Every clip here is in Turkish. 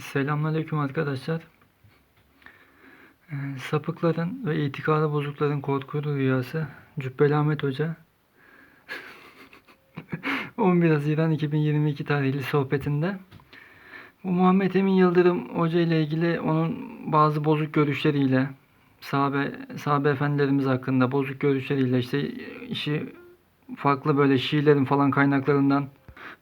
Selamünaleyküm arkadaşlar. Ee, sapıkların ve itikadı bozukların korkulu rüyası. Cübbeli Ahmet Hoca. 11 Haziran 2022 tarihli sohbetinde. Bu Muhammed Emin Yıldırım Hoca ile ilgili onun bazı bozuk görüşleriyle sahabe, sahabe efendilerimiz hakkında bozuk görüşleriyle işte işi farklı böyle Şiilerin falan kaynaklarından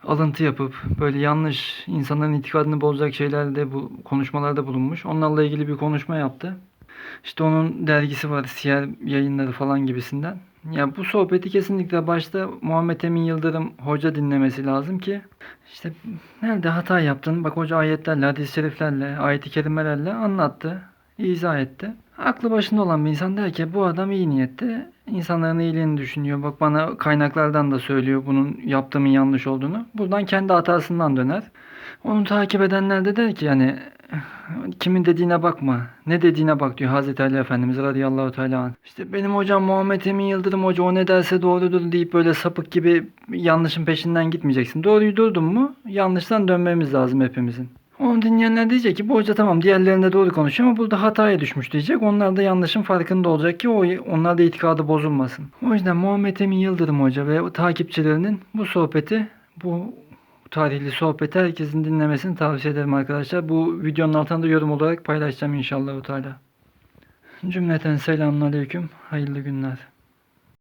alıntı yapıp böyle yanlış insanların itikadını bozacak şeylerde bu konuşmalarda bulunmuş. Onlarla ilgili bir konuşma yaptı. İşte onun dergisi var, siyer yayınları falan gibisinden. Ya bu sohbeti kesinlikle başta Muhammed Emin Yıldırım hoca dinlemesi lazım ki işte nerede hata yaptın? Bak hoca ayetlerle, hadis-i şeriflerle, ayet-i kerimelerle anlattı, izah etti. Aklı başında olan bir insan der ki bu adam iyi niyetli. İnsanların iyiliğini düşünüyor. Bak bana kaynaklardan da söylüyor bunun yaptığımın yanlış olduğunu. Buradan kendi hatasından döner. Onu takip edenler de der ki yani kimin dediğine bakma. Ne dediğine bak diyor Hazreti Ali Efendimiz radıyallahu teala anh. İşte benim hocam Muhammed Emin Yıldırım hoca o ne derse doğrudur deyip böyle sapık gibi yanlışın peşinden gitmeyeceksin. Doğruyu durdun mu yanlıştan dönmemiz lazım hepimizin. Onu dinleyenler diyecek ki bu hoca tamam diğerlerinde doğru konuşuyor ama burada hataya düşmüş diyecek. Onlar da yanlışın farkında olacak ki o onlar da itikadı bozulmasın. O yüzden Muhammed Emin Yıldırım hoca ve takipçilerinin bu sohbeti bu tarihli sohbeti herkesin dinlemesini tavsiye ederim arkadaşlar. Bu videonun altında yorum olarak paylaşacağım inşallah. Teala. Cümleten selamun aleyküm. Hayırlı günler.